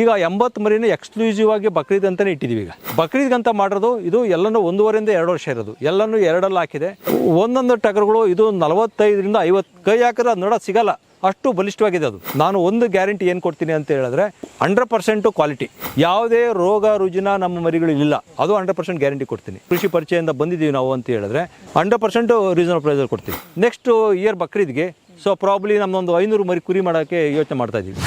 ಈಗ ಎಂಬತ್ತು ಮರಿನ ಎಕ್ಸ್ಕ್ಲೂಸಿವ್ ಆಗಿ ಬಕ್ರೀದ್ ಅಂತಲೇ ಇಟ್ಟಿದ್ದೀವಿ ಈಗ. ಬಕ್ರೀದ್ಗೆ ಅಂತ ಮಾಡಿರೋದು, ಇದು ಎಲ್ಲನೂ ಒಂದೂವರೆಯಿಂದ ಎರಡು ವರ್ಷ ಇರೋದು. ಎಲ್ಲನೂ ಎರಡಲ್ಲಿ ಹಾಕಿದೆ. ಒಂದೊಂದು ಟಗರುಗಳು, ಇದು ನಲವತ್ತೈದರಿಂದ ಐವತ್ತು ಕೈ ಹಾಕಿದ್ರೆ ನೋಡೋದು ಸಿಗಲ್ಲ. ಅಷ್ಟು ಬಲಿಷ್ಠವಾಗಿದೆ ಅದು. ನಾನು ಒಂದು ಗ್ಯಾರಂಟಿ ಏನು ಕೊಡ್ತೀನಿ ಅಂತ ಹೇಳಿದ್ರೆ ಹಂಡ್ರೆಡ್ ಪರ್ಸೆಂಟು ಕ್ವಾಲಿಟಿ ಯಾವುದೇ ರೋಗ, ರುಜಿನ ನಮ್ಮ ಮರಿಗಳು ಇಲ್ಲ. ಅದು ಹಂಡ್ರೆಡ್ ಪರ್ಸೆಂಟ್ ಗ್ಯಾರಂಟಿ ಕೊಡ್ತೀನಿ. ಕೃಷಿ ಪರಿಚಯದಿಂದ ಬಂದಿದ್ದೀವಿ ನಾವು ಅಂತ ಹೇಳಿದ್ರೆ ಹಂಡ್ರೆಡ್ ಪರ್ಸೆಂಟು ರೀಸನಲ್ ಪ್ರೈಸಲ್ಲಿ ಕೊಡ್ತೀನಿ ನೆಕ್ಸ್ಟ್ ಇಯರ್ ಬಕ್ರೀದ್ಗೆ ಸೊ ಪ್ರಾಬ್ಲಿ ನಮ್ಮೊಂದು ಐನೂರು ಮರಿ ಕುರಿ ಮಾಡೋಕ್ಕೆ ಯೋಚನೆ ಮಾಡ್ತಾ ಇದ್ದೀವಿ.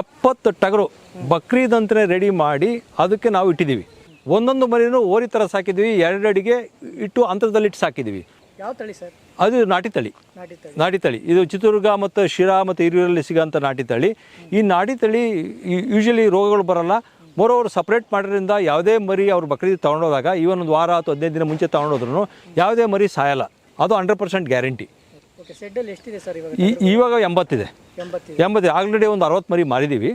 ಎಪ್ಪತ್ತು ಟಗರು ಬಕ್ರೀದ್ ಅಂತಲೇ ರೆಡಿ ಮಾಡಿ ಅದಕ್ಕೆ ನಾವು ಇಟ್ಟಿದ್ದೀವಿ. ಒಂದೊಂದು ಮರಿನೂ ಓರಿ ಥರ ಸಾಕಿದ್ವಿ ಎರಡು ಅಡಿಗೆ ಇಟ್ಟು ಅಂತರದಲ್ಲಿ ಇಟ್ಟು ಸಾಕಿದ್ದೀವಿ. ಯಾವ ತಳಿ ಸರ್? ಅದು ನಾಟಿ ತಳಿ. ನಾಟಿ ತಳಿ. ನಾಟಿ ತಳಿ. ಇದು ಚಿತ್ರದುರ್ಗ ಮತ್ತು ಶಿರಾ ಮತ್ತು ಹಿರಿಯೂರಲ್ಲಿ ಸಿಗೋಂಥ ನಾಟಿ ತಳಿ. ಈ ನಾಟಿ ತಳಿ ಯೂಶಲಿ ರೋಗಗಳು ಬರಲ್ಲ. ಮೋರೋವರು ಸಪ್ರೇಟ್ ಮಾಡೋದ್ರಿಂದ ಯಾವುದೇ ಮರಿ ಅವ್ರು ಬಕ್ರೀದ್ ತೊಗೊಂಡೋದಾಗ ಈವನ್ ಒಂದು ವಾರ ಅಥವಾ ಹದಿನೈದು ದಿನ ಮುಂಚೆ ತೊಗೊಂಡೋದ್ರೂ ಯಾವುದೇ ಮರಿ ಸಾಯಲ್ಲ. ಅದು ಹಂಡ್ರೆಡ್ ಪರ್ಸೆಂಟ್ ಗ್ಯಾರಂಟಿ ಓಕೆ ಶೆಡ್ಡಲ್ಲಿ ಎಷ್ಟಿದೆ ಸರ್ ಇವಾಗ? ಈ ಇವಾಗ ಎಂಬತ್ತಿದೆ. ಎಂಬತ್ತಿದೆ. ಎಂಬತ್ತು ಆಲ್ರೆಡಿ ಒಂದು ಅರವತ್ತು ಮರಿ ಮಾರಿದ್ದೀವಿ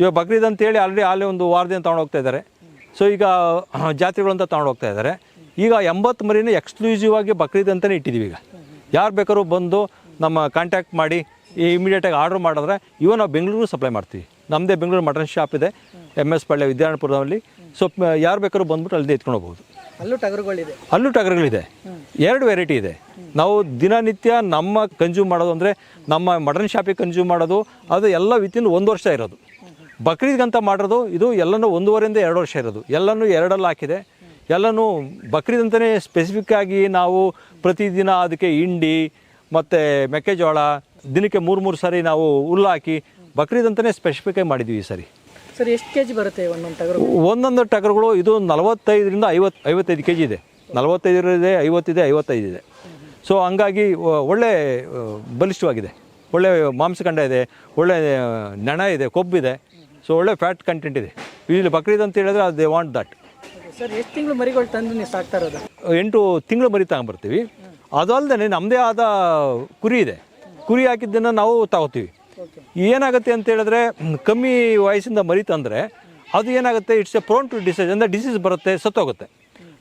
ಇವಾಗ ಬಕ್ರೀದ್ ಅಂತೇಳಿ ಆಲ್ರೆಡಿ ಅಲ್ಲೇ ಒಂದು ವಾರದಿಂದ ತಗೊಂಡು ಹೋಗ್ತಾ ಇದ್ದಾರೆ. ಸೊ ಈಗ ಜಾತ್ರೆಗಳಂತ ಅಂತ ತೊಗೊಂಡು ಹೋಗ್ತಾ ಇದ್ದಾರೆ. ಈಗ ಎಂಬತ್ತು ಮರಿನ ಎಕ್ಸ್ಕ್ಲೂಸಿವ್ ಆಗಿ ಬಕ್ರೀದ್ ಅಂತಲೇ ಇಟ್ಟಿದ್ದೀವಿ ಈಗ. ಯಾರು ಬೇಕಾದ್ರೂ ಬಂದು ನಮ್ಮ ಕಾಂಟ್ಯಾಕ್ಟ್ ಮಾಡಿ ಇಮಿಡಿಯೇಟಾಗಿ ಆರ್ಡ್ರ್ ಮಾಡಿದ್ರೆ ಇವಾಗ ನಾವು ಬೆಂಗಳೂರು ಸಪ್ಲೈ ಮಾಡ್ತೀವಿ. ನಮ್ಮದೇ ಬೆಂಗಳೂರು ಮಟನ್ ಶಾಪ್ ಇದೆ. ಎಂ ಎಸ್ ಪಳ್ಳೆ ವಿದ್ಯಾರಣ್ಯಪುರದಲ್ಲಿ ಸೊ ಯಾರು ಬೇಕಾದ್ರೂ ಬಂದ್ಬಿಟ್ಟು ಅಲ್ಲದೆ ಎತ್ಕೊಂಡು ಹೋಗ್ಬೋದು. ಅಲ್ಲೂ ಟಗರುಗಳಿದೆ. ಅಲ್ಲೂ ಟಗರುಗಳಿದೆ. ಎರಡು ವೆರೈಟಿ ಇದೆ. ನಾವು ದಿನನಿತ್ಯ ನಮ್ಮ ಕನ್ಸ್ಯೂಮ್ ಮಾಡೋದು ಅಂದರೆ ನಮ್ಮ ಮಟನ್ ಶಾಪಿಗೆ ಕನ್ಸ್ಯೂಮ್ ಮಾಡೋದು ಅದು ಎಲ್ಲ ವಿತಿನ್ ಒಂದು ವರ್ಷ ಇರೋದು. ಬಕ್ರೀದ್ಗಂತ ಮಾಡಿರೋದು ಇದು ಎಲ್ಲನೂ ಒಂದೂವರೆಯಿಂದ ಎರಡು ವರ್ಷ ಇರೋದು. ಎಲ್ಲನೂ ಎರಡಲ್ಲಿ ಹಾಕಿದೆ. ಎಲ್ಲನೂ ಬಕ್ರೀದ್ ಅಂತಲೇ ಸ್ಪೆಸಿಫಿಕ್ ಆಗಿ ನಾವು ಪ್ರತಿದಿನ ಅದಕ್ಕೆ ಹಿಂಡಿ ಮತ್ತು ಮೆಕ್ಕೆಜೋಳ ದಿನಕ್ಕೆ ಮೂರು ಮೂರು ಸಾರಿ ನಾವು ಹುಲ್ಲು ಹಾಕಿ ಬಕ್ರೀದ್ ಅಂತಲೇ ಸ್ಪೆಸಿಫಿಕ್ ಆಗಿ ಮಾಡಿದ್ದೀವಿ ಈ ಸರಿ. ಸರ್ ಎಷ್ಟು ಕೆ ಜಿ ಬರುತ್ತೆ ಒಂದೊಂದು ಟಗರು? ಒಂದೊಂದು ಟಗರುಗಳು ಇದು ನಲವತ್ತೈದರಿಂದ ಐವತ್ತು ಐವತ್ತೈದು ಕೆ ಜಿ ಇದೆ. ನಲವತ್ತೈದು ಇದೆ ಐವತ್ತಿದೆ ಐವತ್ತೈದು ಇದೆ ಸೊ ಹಂಗಾಗಿ ಒಳ್ಳೆ ಬಲಿಷ್ಠವಾಗಿದೆ. ಒಳ್ಳೆ ಮಾಂಸಖಂಡ ಇದೆ ಒಳ್ಳೆ ನೆಣ ಇದೆ ಕೊಬ್ಬಿದೆ ಸೊ ಒಳ್ಳೆ ಫ್ಯಾಟ್ ಕಂಟೆಂಟ್ ಇದೆ. ಇಲ್ಲಿ ಬಕ್ರೀದ್ ಅಂತ ಹೇಳಿದ್ರೆ ಅದು ದೇ ವಾಂಟ್ ದಟ್ ಸರ್ ಎಷ್ಟು ತಿಂಗಳು ಮರಿಗಳು ತಂದು ನೀವು ಸಾಕ್ತಾ ಇರೋದು? ಎಂಟು ತಿಂಗಳು ಮರಿ ತಗೊಂಬರ್ತೀವಿ. ಅದಲ್ಲದೆ ನಮ್ಮದೇ ಆದ ಕುರಿ ಇದೆ. ಕುರಿ ಹಾಕಿದ್ದನ್ನು ನಾವು ತಗೋತೀವಿ. ಏನಾಗುತ್ತೆ ಅಂತ ಹೇಳಿದ್ರೆ ಕಮ್ಮಿ ವಯಸ್ಸಿಂದ ಮರಿ ತಂದರೆ ಅದು ಏನಾಗುತ್ತೆ it's a prone to disease ಅಂದರೆ ಡಿಸೀಸ್ ಬರುತ್ತೆ ಸತ್ತೋಗುತ್ತೆ.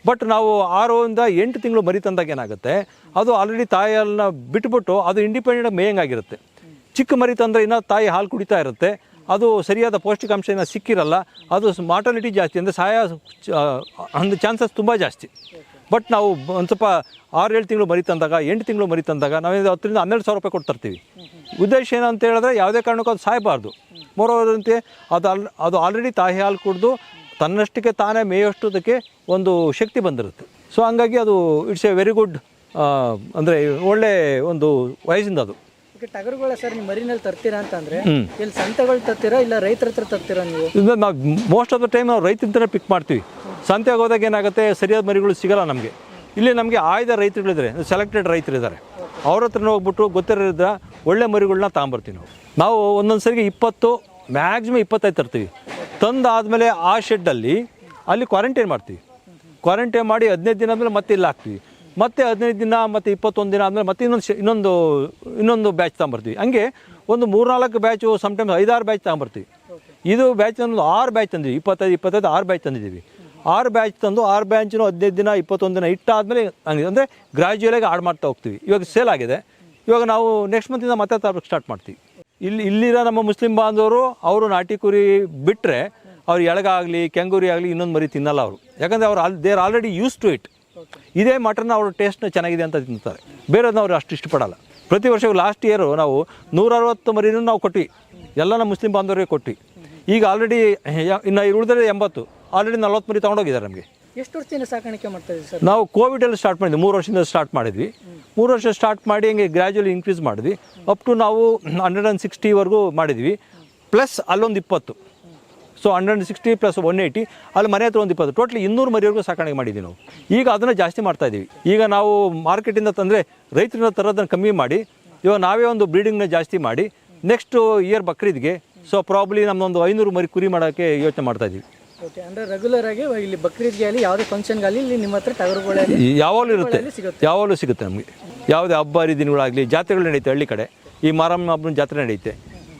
ಬಟ್ ನಾವು ಆರರಿಂದ ಎಂಟು ತಿಂಗಳು ಮರಿ ತಂದಾಗ ಏನಾಗುತ್ತೆ ಅದು ಆಲ್ರೆಡಿ ತಾಯಿಯನ್ನ ಬಿಟ್ಬಿಟ್ಟು ಅದು ಇಂಡಿಪೆಂಡೆಂಟ್ ಮೇಯಂಗಾಗಿರುತ್ತೆ ಚಿಕ್ಕ ಮರಿ ತಂದರೆ ಇನ್ನೂ ತಾಯಿ ಹಾಲು ಕುಡಿತಾ ಇರುತ್ತೆ ಅದು ಸರಿಯಾದ ಪೌಷ್ಟಿಕಾಂಶ ಏನೋ ಸಿಕ್ಕಿರಲ್ಲ ಅದು ಮಾರ್ಟಾಲಿಟಿ ಜಾಸ್ತಿ ಅಂದರೆ ಸಾಯ ಅಂದ ಚಾನ್ಸಸ್ ತುಂಬ ಜಾಸ್ತಿ. ಬಟ್ ನಾವು ಒಂದು ಸ್ವಲ್ಪ ಆರು ಏಳು ತಿಂಗಳು ಮರಿ ತಂದಾಗ ಎಂಟು ತಿಂಗಳು ಮರಿ ತಂದಾಗ ನಾವೇನು ಹತ್ತರಿಂದ ಹನ್ನೆರಡು ಸಾವಿರ ರೂಪಾಯಿ ಕೊಟ್ಟು ಉದ್ದೇಶ ಅಂತ ಹೇಳಿದ್ರೆ ಯಾವುದೇ ಕಾರಣಕ್ಕೂ ಅದು ಸಾಯಬಾರ್ದು. ಮರೋದಂತೆ ಅದು ಅಲ್, ಅದು ಆಲ್ರೆಡಿ ತಾಯಿ ಹಾಲು ಕುಡಿದು ತನ್ನಷ್ಟಕ್ಕೆ ತಾನೇ ಮೇಯೋಷ್ಟದಕ್ಕೆ ಒಂದು ಶಕ್ತಿ ಬಂದಿರುತ್ತೆ. ಸೊ ಹಂಗಾಗಿ ಅದು ಇಟ್ಸ್ ಎ ವೆರಿ ಗುಡ್ ಅಂದರೆ ಒಳ್ಳೆ ಒಂದು ವಯಸ್ಸಿಂದ ಅದು. ಟಗರುಗಳ ಸರ್ ನೀವು ಮರಿನಲ್ಲಿ ತರ್ತೀರಾ ಅಂತಂದ್ರೆ. ಇಲ್ಲಿ ಸಂತೆಗಳು ತರ್ತೀರಾ ಇಲ್ಲ ರೈತರ ಹತ್ರ ತರ್ತೀರಾ ನೀವು? ಇದು ನಾವು ಮೋಸ್ಟ್ ಆಫ್ ದ ಟೈಮ್ ನಾವು ರೈತರಿಂದನೇ ಪಿಕ್ ಮಾಡ್ತೀವಿ. ಸಂತೆಗೆ ಹೋದಾಗ ಏನಾಗುತ್ತೆ ಸರಿಯಾದ ಮರಿಗಳು ಸಿಗಲ್ಲ ನಮಗೆ. ಇಲ್ಲಿ ನಮಗೆ ಆಯ್ದ ರೈತರುಗಳಿದ್ದಾರೆ ಸೆಲೆಕ್ಟೆಡ್ ರೈತರಿದ್ದಾರೆ ಅವ್ರ ಹತ್ರ ಹೋಗ್ಬಿಟ್ಟು ಗೊತ್ತಿರೋದ್ರ ಒಳ್ಳೆ ಮರಿಗಳನ್ನ ತಗೊಂಬರ್ತೀವಿ ನಾವು. ನಾವು ಒಂದೊಂದು ಸರಿಗೆ ಇಪ್ಪತ್ತು ಮ್ಯಾಕ್ಸಿಮಮ್ ಇಪ್ಪತ್ತೈದು ತರ್ತೀವಿ. ತಂದಾದಮೇಲೆ ಆ ಶೆಡ್ಡಲ್ಲಿ ಅಲ್ಲಿ ಕ್ವಾರಂಟೈನ್ ಮಾಡ್ತೀವಿ. ಕ್ವಾರಂಟೈನ್ ಮಾಡಿ ಹದಿನೈದು ದಿನ ಆದಮೇಲೆ ಮತ್ತೆ ಇಲ್ಲಿ ಹಾಕ್ತೀವಿ. ಮತ್ತೆ ಹದಿನೈದು ದಿನ, ಮತ್ತು ಇಪ್ಪತ್ತೊಂದು ದಿನ ಆದಮೇಲೆ ಮತ್ತೆ ಇನ್ನೊಂದು ಇನ್ನೊಂದು ಇನ್ನೊಂದು ಬ್ಯಾಚ್ ತಗೊಂಬರ್ತೀವಿ. ಹಂಗೆ ಒಂದು ಮೂರ್ನಾಲ್ಕು ಬ್ಯಾಚು ಸಮ್ಟೈಮ್ಸ್ ಐದಾರು ಬ್ಯಾಚ್ ತಗೊಂಬರ್ತೀವಿ. ಇದು ಬ್ಯಾಚ್ ತಂದು ಆರು ಬ್ಯಾಚ್ ತಂದಿದ್ವಿ ಇಪ್ಪತ್ತೈದು ಇಪ್ಪತ್ತೈದು ಆರು ಬ್ಯಾಚ್ ತಂದಿದ್ದೀವಿ. ಆರು ಬ್ಯಾಚ್ ತಂದು ಆರು ಬ್ಯಾಚ್ನು ಹದಿನೈದು ದಿನ, ಇಪ್ಪತ್ತೊಂದು ದಿನ ಇಟ್ಟಾದಮೇಲೆ ಹಂಗೆ ಅಂದರೆ ಗ್ರ್ಯಾಜುಯಲಾಗಿ ಆಡ್ ಮಾಡ್ತಾ ಹೋಗ್ತೀವಿ. ಇವಾಗ ಸೇಲ್ ಆಗಿದೆ. ಇವಾಗ ನಾವು ನೆಕ್ಸ್ಟ್ ಮಂತಿಂದ ಮತ್ತೆ ತರಬೇಕು ಸ್ಟಾರ್ಟ್ ಮಾಡ್ತೀವಿ. ಇಲ್ಲಿ, ಇಲ್ಲಿರೋ ನಮ್ಮ ಮುಸ್ಲಿಂ ಬಾಂಧವರು, ಅವರು ನಾಟಿ ಕುರಿ ಬಿಟ್ಟರೆ ಅವ್ರು ಎಳಗಾಗಲಿ, ಕೆಂಗೂರಿ ಆಗಲಿ ಇನ್ನೊಂದು ಮರಿ ತಿನ್ನಲ್ಲ ಅವರು. ಯಾಕಂದರೆ ಅವ್ರು all they're already use to it ಇದೇ ಮಟನ್ ಅವರು ಟೇಸ್ಟ್ ಚೆನ್ನಾಗಿದೆ ಅಂತ ತಿಂತಾರೆ. ಬೇರೆದನ್ನ ಅವರು ಅಷ್ಟು ಇಷ್ಟಪಡಲ್ಲ. ಪ್ರತಿ ವರ್ಷ ಲಾಸ್ಟ್ ಇಯರು ನಾವು ನೂರ ಅರವತ್ತು ಮರಿನೂ ನಾವು ಕೊಟ್ವಿ. ಎಲ್ಲ ನಮ್ಮ ಮುಸ್ಲಿಂ ಬಾಂಧವರಿಗೆ ಕೊಟ್ವಿ. ಈಗ ಆಲ್ರೆಡಿ ಇನ್ನು ಉಳಿದ್ರೆ ಎಂಬತ್ತು. ಆಲ್ರೆಡಿ ನಲ್ವತ್ತು ಮರಿ ತೊಗೊಂಡೋಗಿದ್ದಾರೆ ನಮಗೆ. ಎಷ್ಟು ವರ್ಷದಿಂದ ಸಾಕಾಣಿಕೆ ಮಾಡ್ತಾ ಸರ್? ನಾವು ಕೋವಿಡಲ್ಲಿ ಸ್ಟಾರ್ಟ್ ಮಾಡಿದ್ವಿ. ಮೂರು ವರ್ಷದಿಂದ ಸ್ಟಾರ್ಟ್ ಮಾಡಿದ್ವಿ. ಮೂರು ವರ್ಷ ಸ್ಟಾರ್ಟ್ ಮಾಡಿ ಹಂಗೆ ಗ್ರ್ಯಾಜುವಲಿ ಇನ್ಕ್ರೀಸ್ ಮಾಡಿದ್ವಿ. ಅಪ್ ಟು ನಾವು ಹಂಡ್ರೆಡ್ ಆ್ಯಂಡ್ ಸಿಕ್ಸ್ಟಿವರೆಗೂ ಮಾಡಿದ್ವಿ. ಪ್ಲಸ್ ಅಲ್ಲೊಂದು ಇಪ್ಪತ್ತು. So hundred sixty plus one eighty ಅಲ್ಲಿ ಮನೆ ಹತ್ರ ಒಂದು ಇಪ್ಪತ್ತು. ಟೋಟ್ಲಿ ಇನ್ನೂರು ಮರಿವರೆಗೂ ಸಾಕಾಣಿಕೆ ಮಾಡಿದ್ದೀವಿ ನಾವು. ಈಗ ಅದನ್ನು ಜಾಸ್ತಿ ಮಾಡ್ತಾ ಇದ್ದೀವಿ ಈಗ ನಾವು ಮಾರ್ಕೆಟಿಂದ ತಂದರೆ ರೈತರಿಂದ ತರೋದನ್ನು ಕಮ್ಮಿ ಮಾಡಿ ಇವಾಗ ನಾವೇ ಒಂದು ಬ್ರೀಡಿಂಗ್ನ ಜಾಸ್ತಿ ಮಾಡಿ ನೆಕ್ಸ್ಟ್ ಇಯರ್ ಬಕ್ರೀದ್ಗೆ ಸೊ ಪ್ರಾಬ್ಲಿ ನಮ್ಮೊಂದು ಐನೂರು ಮರಿ ಕುರಿ ಮಾಡೋಕ್ಕೆ ಯೋಚನೆ ಮಾಡ್ತಾ ಇದ್ದೀವಿ ಓಕೆ ಅಂದರೆ ರೆಗ್ಯುಲರ್ ಆಗಿ ಇಲ್ಲಿ ಬಕ್ರೀದ್ಗೆ ಆಗಲಿ ಯಾವುದೇ ಫಂಕ್ಷನ್ಗಾಗಲಿ ಇಲ್ಲಿ ನಿಮ್ಮ ಹತ್ರ ಟಗರುಗಳಲ್ಲಿ ಈ ಯಾವಾಗಲೂ ಇರುತ್ತೆ. ಯಾವಾಗಲೂ ಸಿಗುತ್ತೆ ನಮಗೆ. ಯಾವುದೇ ಹಬ್ಬ ಹರಿದಿನಗಳಾಗಲಿ ಜಾತ್ರೆಗಳು ನಡೆಯುತ್ತೆ ಹಳ್ಳಿ ಕಡೆ. ಈ ಮಾರಮ್ಮ ಹಬ್ಬನ ಜಾತ್ರೆ ನಡೆಯುತ್ತೆ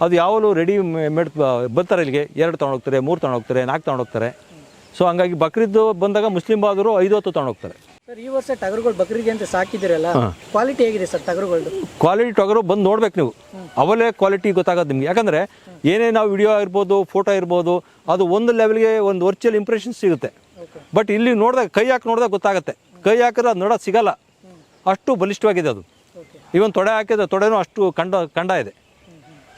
ಅದು ಯಾವಾಗಲೂ ರೆಡಿ ಮೇಡ್ ಬರ್ತಾರೆ ಇಲ್ಲಿಗೆ. ಎರಡು ತೊಗೊಂಡೋಗ್ತಾರೆ ಮೂರು ತೊಗೊಂಡೋಗ್ತಾರೆ ನಾಲ್ಕು ತೊಗೊಂಡೋಗ್ತಾರೆ ಸೊ ಹಂಗಾಗಿ ಬಕ್ರೀದ್ದು ಬಂದಾಗ ಮುಸ್ಲಿಂ ಬಾದರು ಐದು ಹೊತ್ತು ತೊಗೊಂಡೋಗ್ತಾರೆ ಸರ್ ಈ ವರ್ಷ ಟಗರುಗಳು ಬಕ್ರಿಗೆ ಅಂತ ಸಾಕಿದಿರಲ್ಲ ಕ್ವಾಲಿಟಿ ಹೇಗಿದೆ ಸರ್ ಟಗರುಗಳು ಕ್ವಾಲಿಟಿ ಟಗರು ಬಂದು ನೋಡ್ಬೇಕು ನೀವು. ಅವಲೇ ಕ್ವಾಲಿಟಿ ಗೊತ್ತಾಗೋದು ನಿಮಗೆ. ಯಾಕಂದರೆ ಏನೇ ನಾವು ವಿಡಿಯೋ ಇರ್ಬೋದು ಫೋಟೋ ಇರ್ಬೋದು ಅದು ಒಂದು ಲೆವೆಲ್ಗೆ ಒಂದು ವರ್ಚುವಲ್ ಇಂಪ್ರೆಷನ್ ಸಿಗುತ್ತೆ. ಬಟ್ ಇಲ್ಲಿ ನೋಡಿದಾಗ ಕೈ ಹಾಕಿ ನೋಡಿದಾಗ ಗೊತ್ತಾಗುತ್ತೆ. ಕೈ ಹಾಕಿದ್ರೆ ಅದು ನೋಡೋದು ಸಿಗಲ್ಲ ಅಷ್ಟು ಬಲಿಷ್ಠವಾಗಿದೆ ಅದು. ಇವನ್ ತೊಡೆ ಹಾಕಿದ್ರೆ ತೊಡೆನೂ ಅಷ್ಟು ಕಂಡ ಕಂಡ ಇದೆ.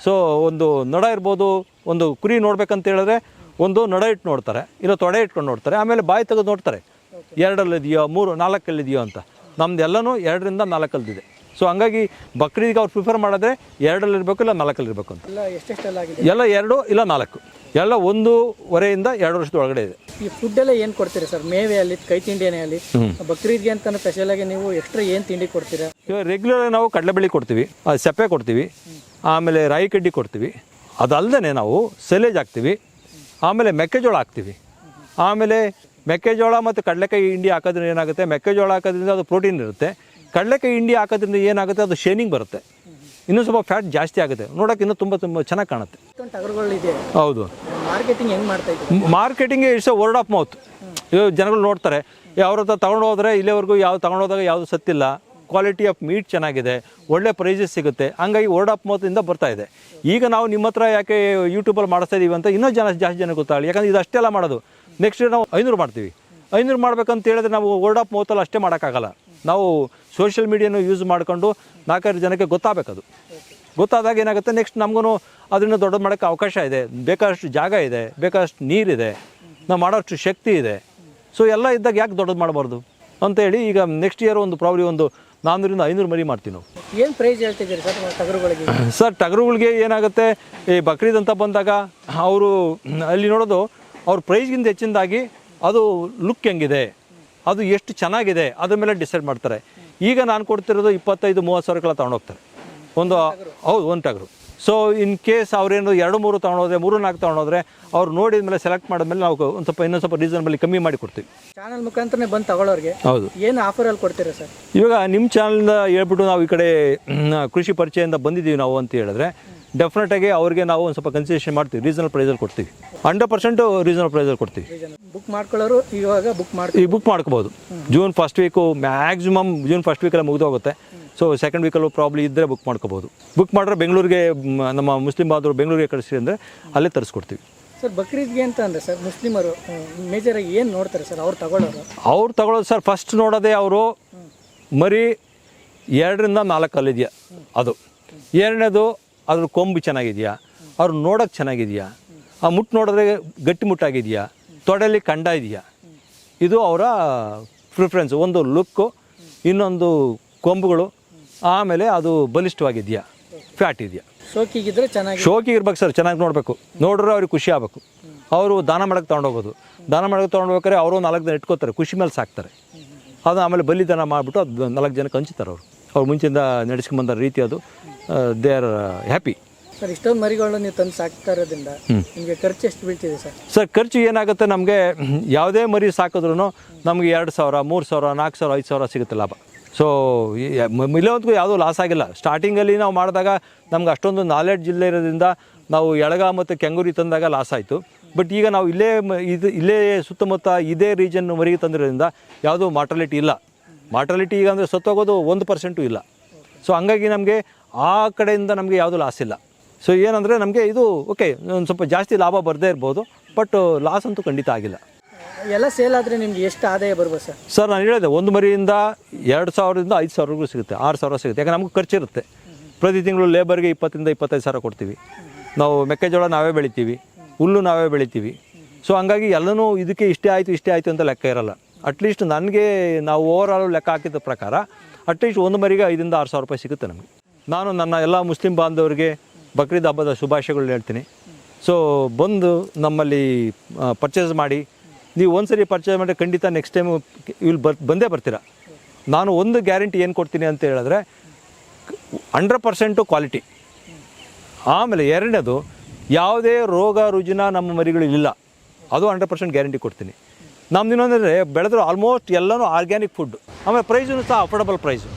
ಸೊ ಒಂದು ನಡ ಇರ್ಬೋದು ಒಂದು ಕುರಿ ನೋಡ್ಬೇಕಂತ ಹೇಳಿದ್ರೆ ಒಂದು ನಡ ಇಟ್ಟು ನೋಡ್ತಾರೆ ಇಲ್ಲ ತೊಡೆ ಇಟ್ಕೊಂಡು ನೋಡ್ತಾರೆ ಆಮೇಲೆ ಬಾಯಿ ತೆಗೆದು ನೋಡ್ತಾರೆ. ಎರಡಲ್ಲಿದೆಯೋ ಮೂರು ನಾಲ್ಕಲ್ಲಿದೆಯೋ ಅಂತ. ನಮ್ದು ಎಲ್ಲನೂ ಎರಡರಿಂದ ನಾಲ್ಕಲ್ಲಿದೆ. ಸೊ ಹಂಗಾಗಿ ಬಕ್ರೀದ್ಗೆ ಅವ್ರು ಪ್ರಿಫರ್ ಮಾಡಿದ್ರೆ ಎರಡಲ್ಲಿರ್ಬೇಕು ಇಲ್ಲ ನಾಲ್ಕಲ್ಲಿರ್ಬೇಕು ಅಂತ. ಎಲ್ಲ ಎಷ್ಟೆಷ್ಟೆಲ್ಲ ಆಗಿದೆ? ಎಲ್ಲ ಎರಡು ಇಲ್ಲ ನಾಲ್ಕು. ಎಲ್ಲ ಒಂದೂವರೆಯಿಂದ ಎರಡು ವರ್ಷದ ಒಳಗಡೆ ಇದೆ. ಈ ಫುಡ್ ಎಲ್ಲ ಏನು ಕೊಡ್ತೀರಾ ಸರ್? ಮೇವೆ ಅಲ್ಲಿ ಕೈ ತಿಂಡಿನೇ ಅಲ್ಲಿ. ಬಕ್ರೀದ್ಗೆ ಅಂತ ಸ್ಪೆಷಲ್ ಆಗಿ ನೀವು ಎಕ್ಸ್ಟ್ರಾ ಏನು ತಿಂಡಿ ಕೊಡ್ತೀರಾ? ಇವಾಗ ರೆಗ್ಯುಲರ್ ನಾವು ಕಡಲೆಬೇಳೆ ಕೊಡ್ತೀವಿ ಅದು ಸೆಪ್ಪೆ ಕೊಡ್ತೀವಿ. ಆಮೇಲೆ ರಾಯಿ ಕಡ್ಡಿ ಕೊಡ್ತೀವಿ. ಅದಲ್ಲದೆ ನಾವು ಸೆಲೇಜ್ ಹಾಕ್ತೀವಿ. ಆಮೇಲೆ ಮೆಕ್ಕೆಜೋಳ ಹಾಕ್ತೀವಿ. ಆಮೇಲೆ ಮೆಕ್ಕೆಜೋಳ ಮತ್ತು ಕಡಲೆಕಾಯಿ ಹಿಂಡಿ ಹಾಕೋದ್ರಿಂದ ಏನಾಗುತ್ತೆ? ಮೆಕ್ಕೆಜೋಳ ಹಾಕೋದ್ರಿಂದ ಅದು ಪ್ರೋಟೀನ್ ಇರುತ್ತೆ. ಕಡಲೆಕಾಯಿ ಹಿಂಡಿ ಹಾಕೋದ್ರಿಂದ ಏನಾಗುತ್ತೆ? ಅದು ಶೇನಿಂಗ್ ಬರುತ್ತೆ. ಇನ್ನೂ ಸ್ವಲ್ಪ ಫ್ಯಾಟ್ ಜಾಸ್ತಿ ಆಗುತ್ತೆ. ನೋಡೋಕೆ ಇನ್ನೂ ತುಂಬ ತುಂಬ ಚೆನ್ನಾಗಿ ಕಾಣುತ್ತೆ. ಹೌದು. ಮಾರ್ಕೆಟಿಂಗ್ ಹೆಂಗ್ ಮಾಡ್ತಾ marketing it's a word of mouth ಜನಗಳು ನೋಡ್ತಾರೆ ಅವ್ರ ಹತ್ರ ತಗೊಂಡು ಹೋದ್ರೆ ಇಲ್ಲಿವರೆಗೂ ಯಾವ್ದು ತಗೊಂಡೋದಾಗ ಯಾವುದು ಸತ್ತಿಲ್ಲ. ಕ್ವಾಲಿಟಿ ಆಫ್ ಮೀಟ್ ಚೆನ್ನಾಗಿದೆ, ಒಳ್ಳೆ ಪ್ರೈಸಸ್ ಸಿಗುತ್ತೆ. ಹಂಗಾಗಿ ವರ್ಡ್ ಆಫ್ ಮೌತಿಂದ ಬರ್ತಾ ಇದೆ. ಈಗ ನಾವು ನಿಮ್ಮ ಹತ್ರ ಯಾಕೆ ಯೂಟ್ಯೂಬಲ್ಲಿ ಮಾಡಿಸ್ತಾ ಇದೀವಿ ಅಂತ ಇನ್ನೂ ಜನ ಜಾಸ್ತಿ ಜನ ಗೊತ್ತಾಗಲಿ ಯಾಕಂದ್ರೆ ಇದು ಅಷ್ಟೆಲ್ಲ ಮಾಡೋದು. ನೆಕ್ಸ್ಟ್ ನಾವು ಐನೂರು ಮಾಡ್ತೀವಿ. ಐನೂರು ಮಾಡ್ಬೇಕಂತ ಹೇಳಿದ್ರೆ ನಾವು ವರ್ಡ್ ಆಫ್ ಮೌತಲ್ಲಿ ಅಷ್ಟೇ ಮಾಡೋಕ್ಕಾಗಲ್ಲ. ನಾವು ಸೋಷಿಯಲ್ ಮೀಡಿಯಾನು ಯೂಸ್ ಮಾಡಿಕೊಂಡು ನಾಲ್ಕೈದು ಜನಕ್ಕೆ ಗೊತ್ತಾಗಬೇಕದು. ಗೊತ್ತಾದಾಗ ಏನಾಗುತ್ತೆ? ನೆಕ್ಸ್ಟ್ ನಮಗೂ ಅದನ್ನು ದೊಡ್ಡದು ಮಾಡೋಕ್ಕೆ ಅವಕಾಶ ಇದೆ. ಬೇಕಾದಷ್ಟು ಜಾಗ ಇದೆ, ಬೇಕಾದಷ್ಟು ನೀರಿದೆ. ನಾವು ಮಾಡೋಷ್ಟು ಶಕ್ತಿ ಇದೆ. ಸೊ ಎಲ್ಲ ಇದ್ದಾಗ ಯಾಕೆ ದೊಡ್ಡದು ಮಾಡಬಾರ್ದು? ಅಂತೇಳಿ ಈಗ ನೆಕ್ಸ್ಟ್ ಇಯರ್ ಒಂದು ಪ್ರಾಬ್ಲಿ ಒಂದು ನಾನ್ನೂರಿಂದ ಐನೂರು ಮರಿ ಮಾಡ್ತೀವಿ ನಾವು. ಏನು ಪ್ರೈಸ್ ಹೇಳ್ತಿದ್ದೀರಿ ಸರ್ ಟಗರುಗಳಿಗೆ? ಸರ್ ಟಗರುಗಳಿಗೆ ಏನಾಗುತ್ತೆ ಈ ಬಕ್ರೀದ್ ಅಂತ ಬಂದಾಗ ಅವರು ಅಲ್ಲಿ ನೋಡೋದು ಅವ್ರ ಪ್ರೈಸ್ಗಿಂತ ಹೆಚ್ಚಿನದಾಗಿ ಅದು ಲುಕ್ ಹೆಂಗಿದೆ ಅದು ಎಷ್ಟು ಚೆನ್ನಾಗಿದೆ ಅದ್ರ ಮೇಲೆ ಡಿಸೈಡ್ ಮಾಡ್ತಾರೆ. ಈಗ ನಾನು ಕೊಡ್ತಿರೋದು ಇಪ್ಪತ್ತೈದು ಮೂವತ್ತು ಸಾವಿರಕ್ಕೆಲ್ಲ ತಗೊಂಡೋಗ್ತಾರೆ. ಒಂದು ಹೌದು ಒಂದು ಟಗರು. ಸೊ ಇನ್ ಕೇಸ್ ಅವ್ರೇನು ಎರಡು ಮೂರು ತೊಗೊಂಡೋದ್ರೆ ಮೂರು ನಾಲ್ಕು ತೊಗೊಂಡೋದ್ರೆ ಅವ್ರು ನೋಡಿದ ಮೇಲೆ ಸೆಲೆಕ್ಟ್ ಮಾಡಿದ್ಮೇಲೆ ನಾವು ಒಂದು ಸ್ವಲ್ಪ ಇನ್ನೊಂದು ಸ್ವಲ್ಪ ರೀಸನಬಲಿ ಕಮ್ಮಿ ಮಾಡಿ ಕೊಡ್ತೀವಿ. ಚಾನಲ್ ಮುಖಾಂತರ ಬಂದು ತಗೊಳ್ಳೋರಿಗೆ ಹೌದು. ಏನು ಆಫರಲ್ಲಿ ಕೊಡ್ತೀರಾ ಸರ್? ಇವಾಗ ನಿಮ್ಮ ಚಾನಲ್ನ ಹೇಳ್ಬಿಟ್ಟು ನಾವು ಈ ಕಡೆ ಕೃಷಿ ಪರಿಚಯದಿಂದ ಬಂದಿದ್ದೀವಿ ನಾವು ಅಂತ ಹೇಳಿದ್ರೆ ಡೆಫಿನೆಟಾಗಿ ಅವ್ರಿಗೆ ನಾವು ಒಂದು ಸ್ವಲ್ಪ ಕನ್ಸಿಡೇಷನ್ ಮಾಡ್ತೀವಿ ರೀಸನಲ್ ಪ್ರೈಸಲ್ಲಿ ಕೊಡ್ತೀವಿ. ಹಂಡ್ರೆಡ್ ಪರ್ಸೆಂಟು ರೀಸನಲ್ ಪ್ರೈಸಲ್ಲಿ ಕೊಡ್ತೀವಿ. ಬುಕ್ ಮಾಡ್ಕೊಳ್ಳೋರು ಇವಾಗ ಬುಕ್ ಮಾಡ್ತೀವಿ ಈಗ ಬುಕ್ ಮಾಡ್ಕೋಬೋದು. June first week maximum June first ವೀಕಲ್ಲಿ ಮುಗಿದೋಗುತ್ತೆ. ಸೊ ಸೆಕೆಂಡ್ ವೀಕಲ್ಲೂ ಪ್ರಾಬ್ಲಮ್ ಇದ್ದರೆ ಬುಕ್ ಮಾಡ್ಕೋಬೋದು. ಬುಕ್ ಮಾಡಿದ್ರೆ ಬೆಂಗಳೂರಿಗೆ ನಮ್ಮ ಮುಸ್ಲಿಂ ಬಾಂಧವರು ಬೆಂಗಳೂರಿಗೆ ಕಳಿಸಿ ಅಂದರೆ ಅಲ್ಲೇ ತರಿಸ್ಕೊಡ್ತೀವಿ. ಸರ್ ಬಕ್ರೀದ್ಗೆ ಅಂತ ಅಂದರೆ ಸರ್ ಮುಸ್ಲಿಮರು ಮೇಜರಾಗಿ ಏನು ನೋಡ್ತಾರೆ ಸರ್ ಅವ್ರು ತಗೊಳ್ಳೋರು? ಅವ್ರು ತಗೊಳ್ಳೋದು ಸರ್ ಫಸ್ಟ್ ನೋಡೋದೇ ಅವರು ಮರಿ ಎರಡರಿಂದ ನಾಲ್ಕು ಅಲ್ಲಿದೆಯಾ? ಅದು. ಎರಡನೇದು ಅದ್ರ ಕೊಂಬು ಚೆನ್ನಾಗಿದೆಯಾ? ಅವ್ರು ನೋಡೋಕ್ಕೆ ಚೆನ್ನಾಗಿದೆಯಾ? ಆ ಮುಟ್ಟು ನೋಡಿದ್ರೆ ಗಟ್ಟಿ ಮುಟ್ಟಾಗಿದೆಯಾ? ತೊಡೆಯಲ್ಲಿ ಕಂಡ ಇದೆಯಾ? ಇದು ಅವರ ಪ್ರಿಫ್ರೆನ್ಸ್ ಒಂದು ಲುಕ್ಕು ಇನ್ನೊಂದು ಕೊಂಬುಗಳು ಆಮೇಲೆ ಅದು ಬಲಿಷ್ಠವಾಗಿದೆಯಾ? ಫ್ಯಾಟ್ ಇದೆಯಾ? ಶೋಕಿಗಿದ್ರೆ ಚೆನ್ನಾಗಿ ಶೋಕಿ ಇರ್ಬೇಕು ಸರ್ ಚೆನ್ನಾಗಿ ನೋಡಬೇಕು. ನೋಡಿದ್ರೆ ಅವ್ರಿಗೆ ಖುಷಿ ಆಗಬೇಕು. ಅವರು ದಾನ ಮಾಡಕ್ಕೆ ತೊಗೊಂಡೋಗೋದು. ದಾನ ಮಾಡಕ್ಕೆ ತೊಗೊಂಡೋಗ್ಬೇಕಾದ್ರೆ ಅವರು ನಾಲ್ಕು ಜನ ಇಟ್ಕೋತಾರೆ ಖುಷಿ ಮೇಲೆ ಸಾಕ್ತಾರೆ. ಅದು ಆಮೇಲೆ ಬಲಿದಾನ ಮಾಡಿಬಿಟ್ಟು ಅದು ನಾಲ್ಕು ಜನಕ್ಕೆ ಹಂಚುತ್ತಾರೆ ಅವರು. ಅವ್ರು ಮುಂಚೆಯಿಂದ ನಡೆಸ್ಕೊಂಬಂದ ರೀತಿ ಅದು. They are happy. ಸರ್ ಇಷ್ಟೊಂದು ಮರಿಗಳನ್ನ ನೀವು ತಂದು ಸಾಕ್ತಾ ಇರೋದ್ರಿಂದ ನಿಮಗೆ ಖರ್ಚು ಎಷ್ಟು ಬೀಳ್ತಿದೆ ಸರ್? ಸರ್ ಖರ್ಚು ಏನಾಗುತ್ತೆ ನಮಗೆ ಯಾವುದೇ ಮರಿ ಸಾಕಿದ್ರೂ ನಮಗೆ ಎರಡು ಸಾವಿರ ಮೂರು ಸಾವಿರ ನಾಲ್ಕು ಸಾವಿರ ಐದು ಸಾವಿರ ಸಿಗುತ್ತೆ ಲಾಭ. ಸೊ ಇಲ್ಲೊಂದು ಯಾವುದೂ ಲಾಸ್ ಆಗಿಲ್ಲ. ಸ್ಟಾರ್ಟಿಂಗಲ್ಲಿ ನಾವು ಮಾಡಿದಾಗ ನಮ್ಗೆ ಅಷ್ಟೊಂದು ನಾಲೆಡ್ಜ್ ಇಲ್ಲೇ ಇರೋದ್ರಿಂದ ನಾವು ಎಳಗ ಮತ್ತು ಕೆಂಗೂರಿ ತಂದಾಗ ಲಾಸ್ ಆಯಿತು. ಬಟ್ ಈಗ ನಾವು ಇಲ್ಲೇ ಇದು, ಇಲ್ಲೇ ಸುತ್ತಮುತ್ತ ಇದೇ ರೀಜನ್ ಮರಿಗೆ ತಂದಿರೋದ್ರಿಂದ ಯಾವುದೂ ಮಾರ್ಟಾಲಿಟಿ ಇಲ್ಲ. ಮಾರ್ಟಾಲಿಟಿ ಈಗ ಅಂದರೆ ಸತ್ತೋಗೋದು ಒಂದು ಪರ್ಸೆಂಟು ಇಲ್ಲ. ಸೊ ಹಂಗಾಗಿ ನಮಗೆ ಆ ಕಡೆಯಿಂದ ನಮಗೆ ಯಾವುದೂ ಲಾಸ್ ಇಲ್ಲ. ಸೊ ಏನಂದರೆ ನಮಗೆ ಇದು ಓಕೆ ಒಂದು ಸ್ವಲ್ಪ ಜಾಸ್ತಿ ಲಾಭ ಬರದೇ ಇರ್ಬೋದು ಬಟ್ ಲಾಸ್ ಅಂತೂ ಖಂಡಿತ ಆಗಿಲ್ಲ. ಎಲ್ಲ ಸೇಲ್ ಆದರೆ ನಿಮ್ಗೆ ಎಷ್ಟು ಆದಾಯ ಬರ್ಬೋದು ಸರ್? ಸರ್, ನಾನು ಹೇಳಿದೆ, ಒಂದು ಮರಿಯಿಂದ ಎರಡು ಸಾವಿರದಿಂದ ಐದು ಸಾವಿರವರೆಗೂ ಸಿಗುತ್ತೆ, ಆರು ಸಾವಿರ ಸಿಗುತ್ತೆ. ಯಾಕಂದ್ರೆ ನಮ್ಗೆ ಖರ್ಚಿರುತ್ತೆ ಪ್ರತಿ ತಿಂಗಳು ಲೇಬರ್ಗೆ ಇಪ್ಪತ್ತರಿಂದ ಇಪ್ಪತ್ತೈದು ಸಾವಿರ ಕೊಡ್ತೀವಿ. ನಾವು ಮೆಕ್ಕೆಜೋಳ ನಾವೇ ಬೆಳಿತೀವಿ, ಹುಲ್ಲು ನಾವೇ ಬೆಳಿತೀವಿ. ಸೊ ಹಂಗಾಗಿ ಎಲ್ಲನೂ ಇದಕ್ಕೆ ಇಷ್ಟೇ ಆಯಿತು ಇಷ್ಟೇ ಆಯಿತು ಅಂತ ಲೆಕ್ಕ ಇರಲ್ಲ. ಅಟ್ಲೀಸ್ಟ್ ನನಗೆ ನಾವು ಓವರ್ ಆಲ್ ಲೆಕ್ಕ ಹಾಕಿದ ಪ್ರಕಾರ ಅಟ್ಲೀಸ್ಟ್ ಒಂದು ಮರಿಗೆ ಐದರಿಂದ ಆರು ಸಾವಿರ ರೂಪಾಯಿ ಸಿಗುತ್ತೆ ನಮಗೆ. ನಾನು ನನ್ನ ಎಲ್ಲ ಮುಸ್ಲಿಂ ಬಾಂಧವರಿಗೆ ಬಕ್ರೀದ್ ಹಬ್ಬದ ಶುಭಾಶಯಗಳು ಹೇಳ್ತೀನಿ. ಸೊ ಬಂದು ನಮ್ಮಲ್ಲಿ ಪರ್ಚೇಸ್ ಮಾಡಿ ನೀವು ಒಂದ್ಸರಿ ಪರ್ಚೇಸ್ ಮಾಡಿದ್ರೆ ಖಂಡಿತ ನೆಕ್ಸ್ಟ್ ಟೈಮು ಇಲ್ಲಿ ಬರ್, ಬಂದೇ ಬರ್ತೀರಾ. ನಾನು ಒಂದು ಗ್ಯಾರಂಟಿ ಏನು ಕೊಡ್ತೀನಿ ಅಂತ ಹೇಳಿದ್ರೆ ಹಂಡ್ರೆಡ್ ಪರ್ಸೆಂಟು ಕ್ವಾಲಿಟಿ ಆಮೇಲೆ ಎರಡನೇದು, ಯಾವುದೇ ರೋಗ ರುಜಿನ ನಮ್ಮ ಮರಿಗಳು ಇಲ್ಲ. ಅದು ಹಂಡ್ರೆಡ್ ಪರ್ಸೆಂಟ್ ಗ್ಯಾರಂಟಿ ಕೊಡ್ತೀನಿ. ನಮ್ದು ಇನ್ನೊಂದಂದರೆ ಬೆಳೆದ್ರು ಆಲ್ಮೋಸ್ಟ್ ಎಲ್ಲನೂ ಆರ್ಗ್ಯಾನಿಕ್ ಫುಡ್ ಆಮೇಲೆ ಪ್ರೈಸೂ ಸಹ ಅಫೋರ್ಡಬಲ್ ಪ್ರೈಸು